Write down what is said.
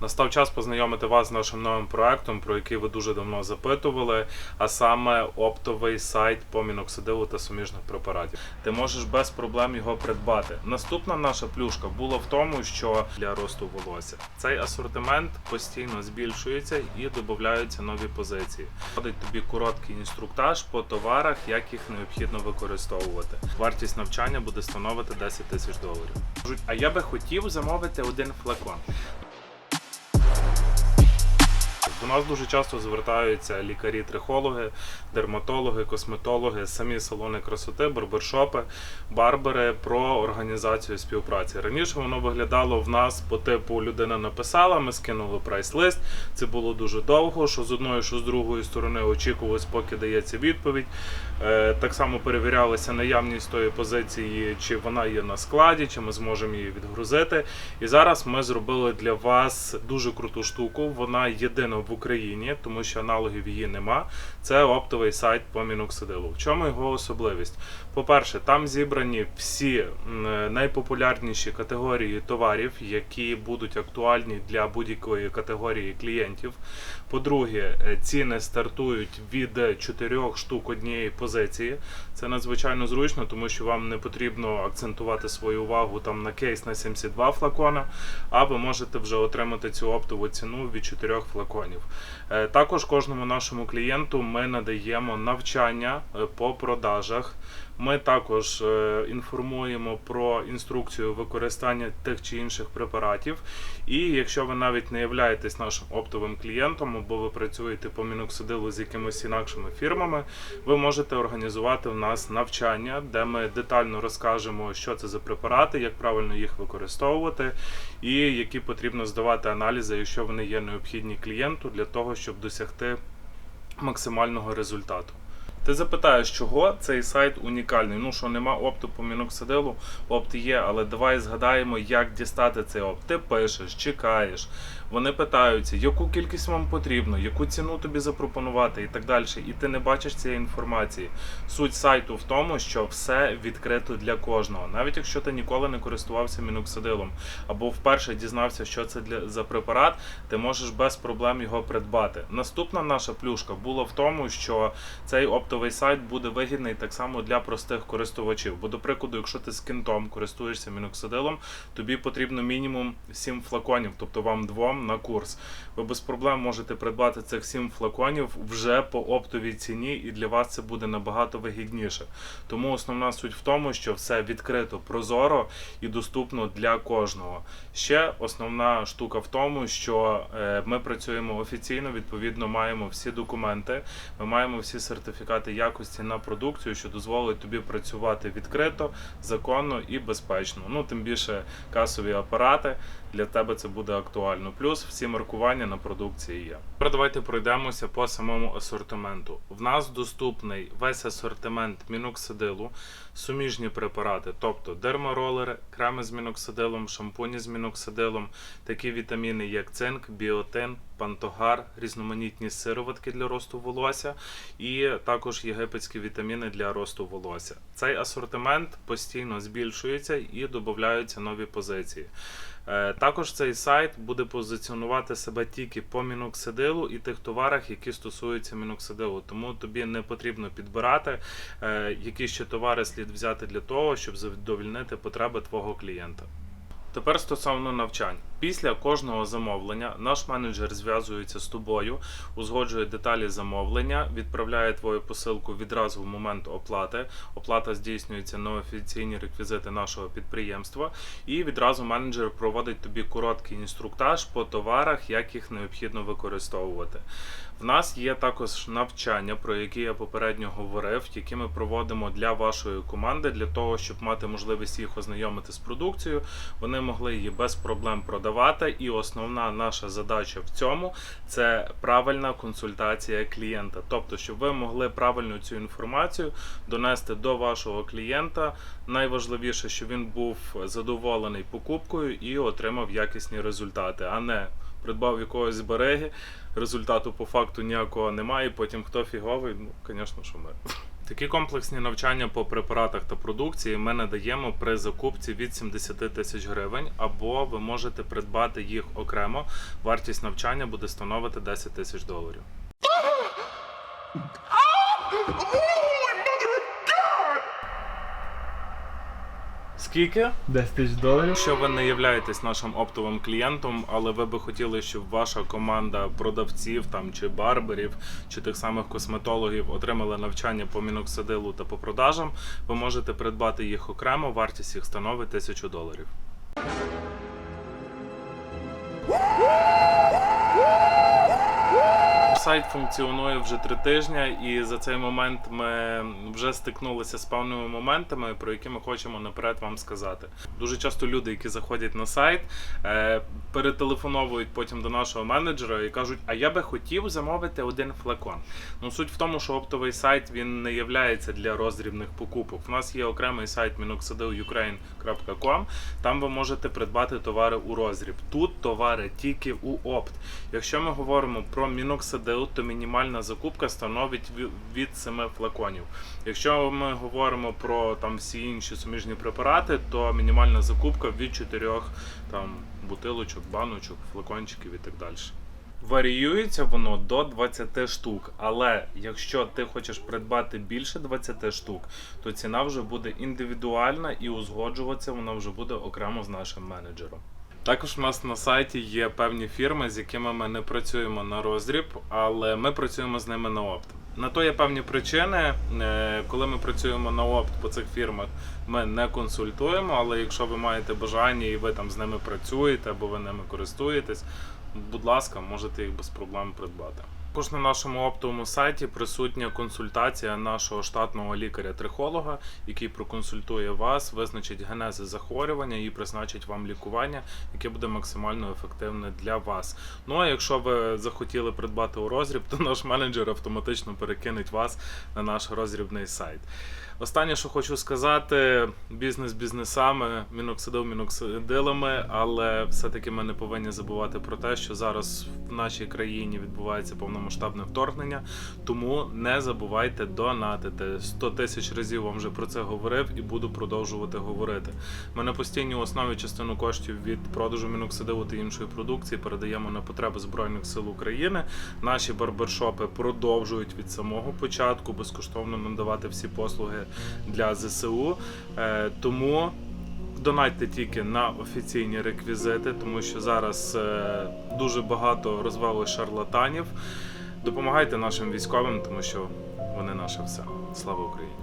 Настав час познайомити вас з нашим новим проектом, про який ви дуже давно запитували, а саме оптовий сайт по міноксидилу та суміжних препаратів. Ти можеш без проблем його придбати. Наступна наша плюшка була в тому, що для росту волосся цей асортимент постійно збільшується і додаються нові позиції. Входить тобі короткий інструктаж по товарах, як їх необхідно використовувати. Вартість навчання буде становити 10 тисяч доларів. А я би хотів замовити один флакон. До нас дуже часто звертаються лікарі-трихологи, дерматологи, косметологи, самі салони красоти, барбершопи, барбери про організацію співпраці. Раніше воно виглядало в нас по типу людина написала, ми скинули прайс-лист. Це було дуже довго. Що з одної, що з другої сторони очікувалось, поки дається відповідь. Е, Так само перевірялася наявність тої позиції, чи вона є на складі, чи ми зможемо її відгрузити. І зараз ми зробили для вас дуже круту штуку. Вона єдина в Україні, тому що аналогів її нема. Це оптовий сайт по міноксидилу. В чому його особливість? По-перше, там зібрані всі е, найпопулярніші категорії товарів, які будуть актуальні для будь-якої категорії клієнтів. По-друге, е, ціни стартують від 4 штук однієї позиції. Це надзвичайно зручно, тому що вам не потрібно акцентувати свою увагу там на кейс на 72 флакона, а ви можете вже отримати цю оптову ціну від 4 флаконів. Е, Також кожному нашому клієнту ми надаємо навчання е, по продажах. Ми також е, інформуємо про інструкцію використання тих чи інших препаратів. І якщо ви навіть не являєтесь нашим оптовим клієнтом, або ви працюєте по міноксидилу з якимись інакшими фірмами, ви можете організувати в нас навчання, де ми детально розкажемо, що це за препарати, як правильно їх використовувати, і які потрібно здавати аналізи, якщо вони є необхідні клієнту для того, щоб досягти максимального результату. Ти запитаєш, чого цей сайт унікальний? Ну що нема опту по міноксидилу, опт є, але давай згадаємо, як дістати цей опт. Ти пишеш, чекаєш. Вони питаються, яку кількість вам потрібно, яку ціну тобі запропонувати і так далі. І ти не бачиш цієї інформації. Суть сайту в тому, що все відкрито для кожного. Навіть якщо ти ніколи не користувався міноксидилом або вперше дізнався, що це для за препарат, ти можеш без проблем його придбати. Наступна наша плюшка була в тому, що цей оптовий сайт буде вигідний так само для простих користувачів. Бо, до прикладу, якщо ти з кінтом користуєшся міноксидилом, тобі потрібно мінімум 7 флаконів, тобто вам двом на курс. Ви без проблем можете придбати цих 7 флаконів вже по оптовій ціні, і для вас це буде набагато вигідніше. Тому основна суть в тому, що все відкрито, прозоро і доступно для кожного. Ще основна штука в тому, що е, ми працюємо офіційно, відповідно, маємо всі документи, ми маємо всі сертифікати якості на продукцію, що дозволить тобі працювати відкрито, законно і безпечно. Ну тим більше касові апарати для тебе це буде актуально. Плюс всі маркування на продукції є. Тепер давайте пройдемося по самому асортименту. В нас доступний весь асортимент міноксидилу, суміжні препарати, тобто дерморолери, креми з міноксидилом, шампуні з міноксидилом, такі вітаміни, як цинк, біотин, пантогар, різноманітні сироватки для росту волосся, і також єгипетські вітаміни для росту волосся. Цей асортимент постійно збільшується і додаються нові позиції. Е, Також цей сайт буде позиціонувати себе тільки по міноксидилу і тих товарах, які стосуються міноксидилу. Тому тобі не потрібно підбирати, е, які ще товари слід взяти для того, щоб задовільнити потреби твого клієнта. Тепер стосовно навчань. Після кожного замовлення наш менеджер зв'язується з тобою, узгоджує деталі замовлення, відправляє твою посилку відразу в момент оплати. Оплата здійснюється на офіційні реквізити нашого підприємства, і відразу менеджер проводить тобі короткий інструктаж по товарах, як їх необхідно використовувати. В нас є також навчання, про які я попередньо говорив, які ми проводимо для вашої команди, для того, щоб мати можливість їх ознайомити з продукцією. Вони могли її без проблем продавати. І основна наша задача в цьому це правильна консультація клієнта. Тобто, щоб ви могли правильно цю інформацію донести до вашого клієнта. Найважливіше, щоб він був задоволений покупкою і отримав якісні результати, а не придбав якогось береги, результату по факту ніякого немає. Потім хто фіговий, ну, звісно, що ми. Такі комплексні навчання по препаратах та продукції ми надаємо при закупці від 70 тисяч гривень, або ви можете придбати їх окремо. Вартість навчання буде становити 10 тисяч доларів. Скільки? 10 тисяч доларів. Якщо ви не являєтесь нашим оптовим клієнтом, але ви би хотіли, щоб ваша команда продавців там чи барберів, чи тих самих косметологів отримали навчання по міноксидилу та по продажам, ви можете придбати їх окремо. Вартість їх становить 1000 доларів. Сайт функціонує вже три тижні, і за цей момент ми вже стикнулися з певними моментами, про які ми хочемо наперед вам сказати. Дуже часто люди, які заходять на сайт, е, перетелефоновують потім до нашого менеджера і кажуть: А я би хотів замовити один флакон. Ну суть в тому, що оптовий сайт він не являється для роздрібних покупок. У нас є окремий сайт minoxidil.ukraine.com, Там ви можете придбати товари у роздріб. Тут товари тільки у опт. Якщо ми говоримо про міноксидил, то мінімальна закупка становить від 7 флаконів. Якщо ми говоримо про там всі інші суміжні препарати, то мінімальна закупка від 4 там бутилочок, баночок, флакончиків і так далі. Варіюється воно до 20 штук, але якщо ти хочеш придбати більше 20 штук, то ціна вже буде індивідуальна і узгоджуватися вона вже буде окремо з нашим менеджером. Також у нас на сайті є певні фірми, з якими ми не працюємо на роздріб, але ми працюємо з ними на опт. На то є певні причини. Е, Коли ми працюємо на опт по цих фірмах, ми не консультуємо. Але якщо ви маєте бажання і ви там з ними працюєте або ви ними користуєтесь, будь ласка, можете їх без проблем придбати. Також на нашому оптовому сайті присутня консультація нашого штатного лікаря-трихолога, який проконсультує вас, визначить генези захворювання і призначить вам лікування, яке буде максимально ефективне для вас. Ну а якщо ви захотіли придбати у розріб, то наш менеджер автоматично перекинеть вас на наш розрібний сайт. Останнє, що хочу сказати, бізнес бізнесами, міноксидил міноксидилами, але все-таки ми не повинні забувати про те, що зараз в нашій країні відбувається повномасштабне вторгнення. Тому не забувайте донатити. 100 тисяч разів вам вже про це говорив і буду продовжувати говорити. Ми на постійній основі частину коштів від продажу міноксидилу та іншої продукції передаємо на потреби Збройних сил України. Наші барбершопи продовжують від самого початку безкоштовно надавати всі послуги для ЗСУ. Е, Тому донатьте тільки на офіційні реквізити, тому що зараз е, дуже багато розвели шарлатанів. Допомагайте нашим військовим, тому що вони наше все. Слава Україні!